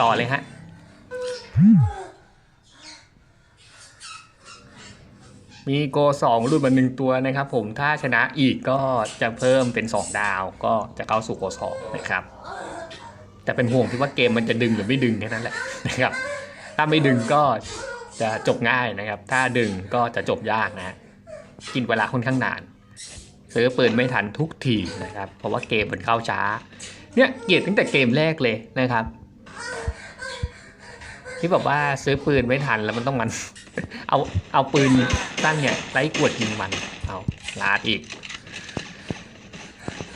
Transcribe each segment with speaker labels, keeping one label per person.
Speaker 1: ต่อเลยฮะมีโกสองรุ่นมาหนึ่งตัวนะครับ ผมถ้าชนะอีกก็จะเพิ่มเป็น2ดาวก็จะเข้าสู่โกสองนะครับ แต่เป็นห่วงที่ว่าเกมมันจะดึงหรือไม่ดึงแค่นั้นแหละนะครับ ถ้าไม่ดึงก็จะจบง่ายนะครับ ถ้าดึงก็จะจบยากนะฮะกินเวลาค่อนข้างนาน ซื้อปืนไม่ทันทุกทีนะครับ เพราะว่าเกมมันเข้าช้า เนี่ยเกลียดตั้งแต่เกมแรกเลยนะครับ ที่แบบว่าซื้อปืนไม่ทันแล้วมันต้องมัน เอาเอาปืนสั้นเนี่ยไล่กวดยิงมัน เอาลาดอีก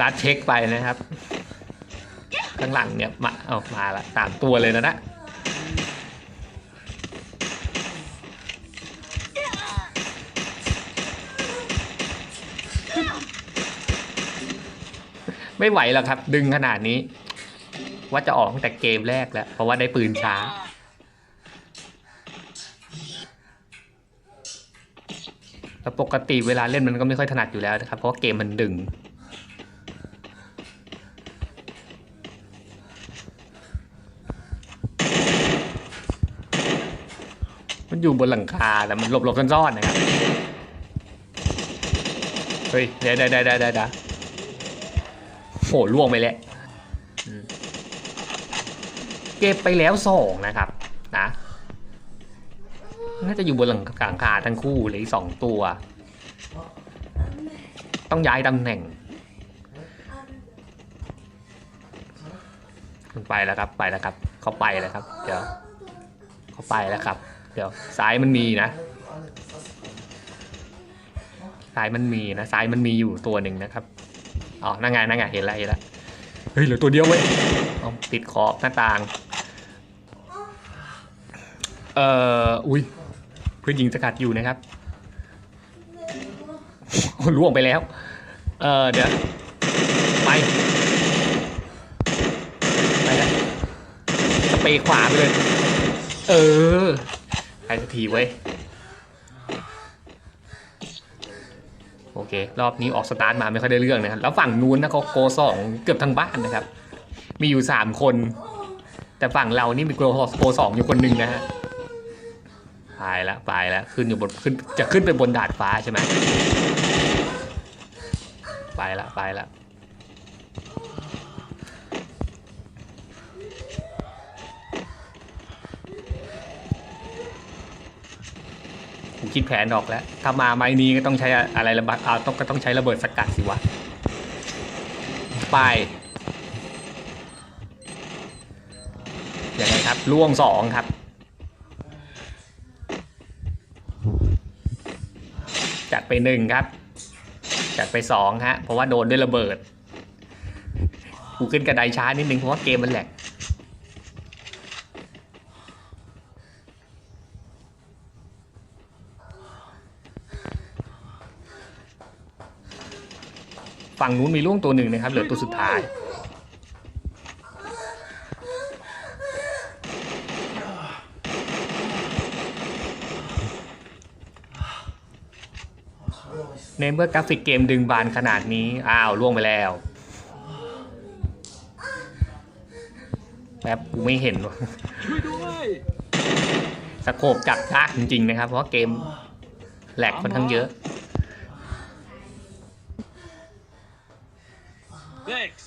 Speaker 1: ลาดเช็คไปนะครับ ข้างหลังเนี่ยมาเอามาละสามตัวเลยนะนะไม่ไหวแล้วครับ ดึงขนาดนี้ ว่าจะออกตั้งแต่เกมแรกแล้ว เพราะว่าได้ปืนช้า แล้วปกติเวลาเล่นมันก็ไม่ค่อยถนัดอยู่แล้วนะครับ เพราะเกมมันดึง มันอยู่บนหลังคาแต่มันหลบหลบซ่อนนะครับ เฮ้ยเดี๋ยวเดี๋ยวเดี๋ยวเดี๋ยวเดี๋ยวโหล่วงไปแล้วเก็บไปแล้วสองนะครับ นะ น่าจะอยู่บนหลังกลางคาทั้งคู่เหลยอีกสองตัว ต้องย้ายตำแหน่งมันไปแล้วครับไปแล้วครับ เขาไปแล้วครับ เดี๋ยวเขาไปแล้วครับ เดี๋ยวซ้ายมันมีนะซ้ายมันมีนะซ้ายมันมีอยู่ตัวหนึ่งนะครับอ๋อนั่งไงนั่งไงเห็นแล้วเห็นแล้วเฮ้ยเหลือตัวเดียวเว้ยเอาติดขอบหน้าต่าง เอ่อ อุ้ย เพื่อนยิงสกัดอยู่นะครับล่วงไปแล้ว เออเดี๋ยว ไป ไปแล้วสเปขวาไปเลย เออไปสักทีเว้ย โอเค รอบนี้ออกสตาร์ทมาไม่ค่อยได้เรื่องนะครับ แล้วฝั่งนู้นนะเขาโกสองเกือบทั้งบ้านนะครับ มีอยู่สามคน แต่ฝั่งเรานี่มีโกโกสองอยู่คนหนึ่งนะฮะ ไปละไปละขึ้นอยู่บนขึ้นจะขึ้นไปบนดาดฟ้าใช่ไหมไปละไปละผมคิดแผนออกแล้ว ถ้ามาไม้นี้ก็ต้องใช้อะไรระเบิดเอาต้องก็ต้องใช้ระเบิดสกัดสิวะ ไปยังไงครับล่วงสองครับ จัดไปหนึ่งครับ จัดไปสองฮะเพราะว่าโดนด้วยระเบิดกูขึ้นกระไดช้านิดนึงเพราะว่าเกมมันแหลกฝั่งนู้นมีล่วงตัวหนึ่งนะครับเหลือตัวสุดท้าย ในเมื่อกราฟิกเกมดึงบานขนาดนี้ อ้าวล่วงไปแล้วแป๊บกูไม่เห็นว่ะสโคบจับยากจริงๆนะครับ เพราะเกมแหลกค่อนข้างเยอะ
Speaker 2: thanks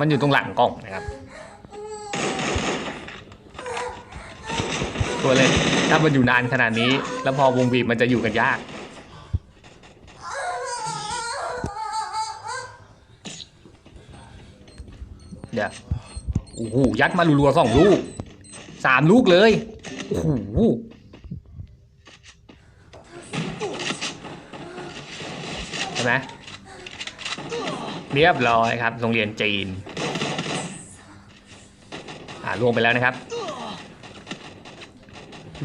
Speaker 1: มันอยู่ตรงหลังกล่องนะครับ ตัวเลย ถ้ามันอยู่นานขนาดนี้ แล้วพอวงบีบมันจะอยู่กันยาก เดี๋ยวโอ้โหยัดมารัวๆสองลูกสามลูกเลย โอ้โหใช่ไหม เรียบร้อยครับ โรงเรียนจีน อ่าล่วงไปแล้วนะครับ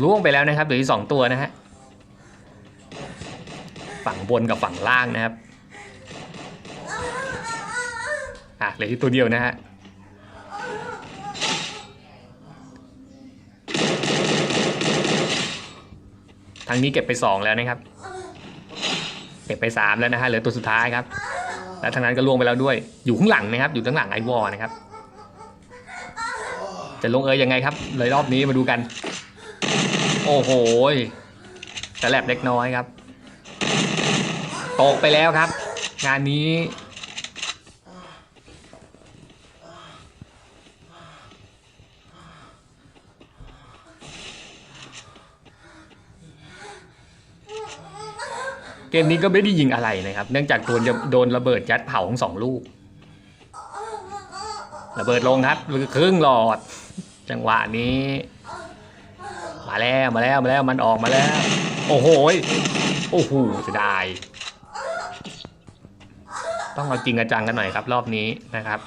Speaker 1: ล่วงไปแล้วนะครับเหลืออีกสองตัวนะฮะ ฝั่งบนกับฝั่งล่างนะครับ อะเหลือที่ตัวเดียวนะฮะทางนี้เก็บไปสองแล้วนะครับ เก็บไปสามแล้วนะฮะเหลือตัวสุดท้ายครับ และทางนั้นก็ล่วงไปแล้วด้วย อยู่ข้างหลังนะครับ อยู่ข้างหลังไอวอนะครับ จะลงเอยยังไงครับ เลยรอบนี้มาดูกัน โอ้โหแต่แลบเล็กน้อยครับ ตกไปแล้วครับ งานนี้ เกมนี้ก็ไม่ได้ยิงอะไรนะครับ เนื่องจากโดนโดนระเบิดยัดเผาทั้งสองลูก ระเบิดลงครับครึ่งหลอด จังหวะนี้ มาแล้วมาแล้วมาแล้วมันออกมาแล้ว โอ้โหโอ้โหเสียดายต้องเอาจริงจังกันหน่อยครับ รอบนี้นะครับ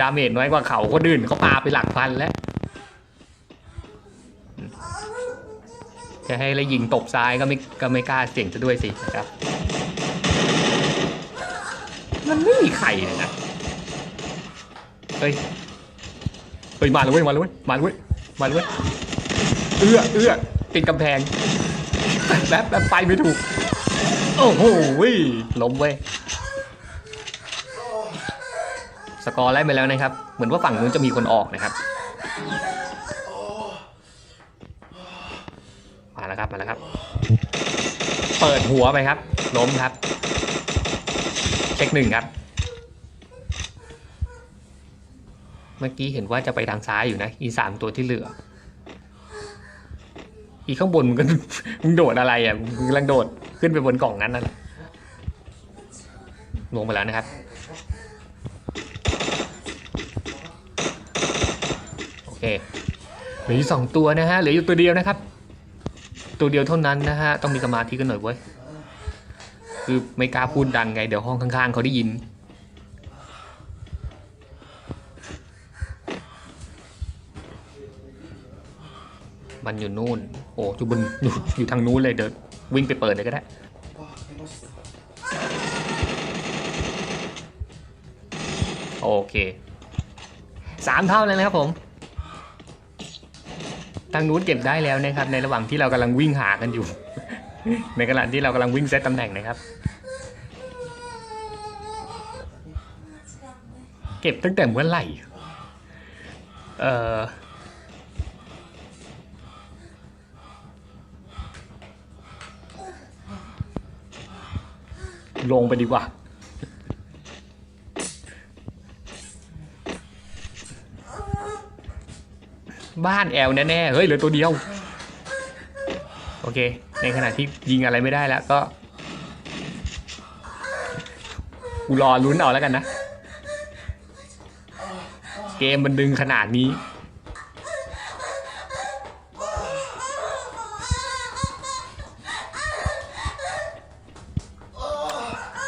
Speaker 1: ดาเมจน้อยกว่าเขาคนอื่นเขาปาไปหลักพันแล้ว จะให้แล้วยิงตบซ้ายก็ไม่ก็ไม่กล้าเสี่ยงจะด้วยสินะครับ มันไม่มีใครเลยนะเฮ้ยเฮ้ยมาเลยเว้ยมาเลยเว้ยมาเลยเว้ยมาเลยเว้ยเอื้อเอื้อติดกำแพงแป๊บแป๊บไปไม่ถูก โอ้โหว้ยล้มเว้ยสกอร์ไล่ไปแล้วนะครับ เหมือนว่าฝั่งนู้นจะมีคนออกนะครับ มาแล้วครับมาแล้วครับ เปิดหัวไปครับ ล้มครับ เช็คหนึ่งครับ เมื่อกี้เห็นว่าจะไปทางซ้ายอยู่นะอีสามตัวที่เหลือ อีข้างบนมึงก็มึงโดดอะไรอะมึงกำลังโดดขึ้นไปบนกล่องนั้นนั่นละลงไปแล้วนะครับโอเคเหลืออยู่สองตัวนะฮะเหลืออยู่ตัวเดียวนะครับ ตัวเดียวเท่านั้นนะฮะ ต้องมีสมาธิกันหน่อยเว้ย คือไม่กล้าพูดดังไง เดี๋ยวห้องข้างๆเขาได้ยิน มันอยู่นู่น โอ้อยู่บนอยู่อยู่ทางนู้นเลยเดี๋ยววิ่งไปเปิดเลยก็ได้โอเคสามเท่าเลยนะครับผม ทางนู้นเก็บได้แล้วนะครับ ในระหว่างที่เรากำลังวิ่งหากันอยู่ ในขณะที่เรากำลังวิ่งเซตตำแหน่งนะครับ เก็บตั้งแต่เมื่อไหร่ เอ่อลงไปดีกว่า บ้านแอลแน่ๆ เฮ้ยเหลือตัวเดียว โอเค ในขณะที่ยิงอะไรไม่ได้แล้วก็กูรอลุ้นเอาแล้วกันนะ เกมมันดึงขนาดนี้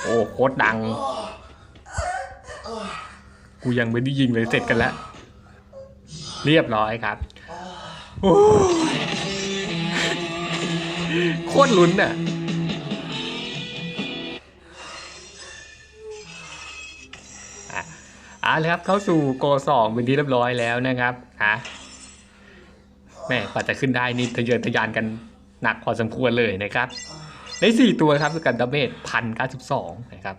Speaker 1: โอ้โคตรดัง กูยังไม่ได้ยิงเลยเสร็จกันแล้ว เรียบร้อยครับโอ้ยโคตรลุ้นอะอะเอาเลยครับเข้าสู่โกสองเป็นที่เรียบร้อยแล้วนะครับฮะแม่กว่าจะขึ้นได้นี่ทะเยอทะยานกันหนักพอสมควรเลยนะครับ ได้สี่ตัวครับกับดับเบิลพันเก้าสิบสองนะครับ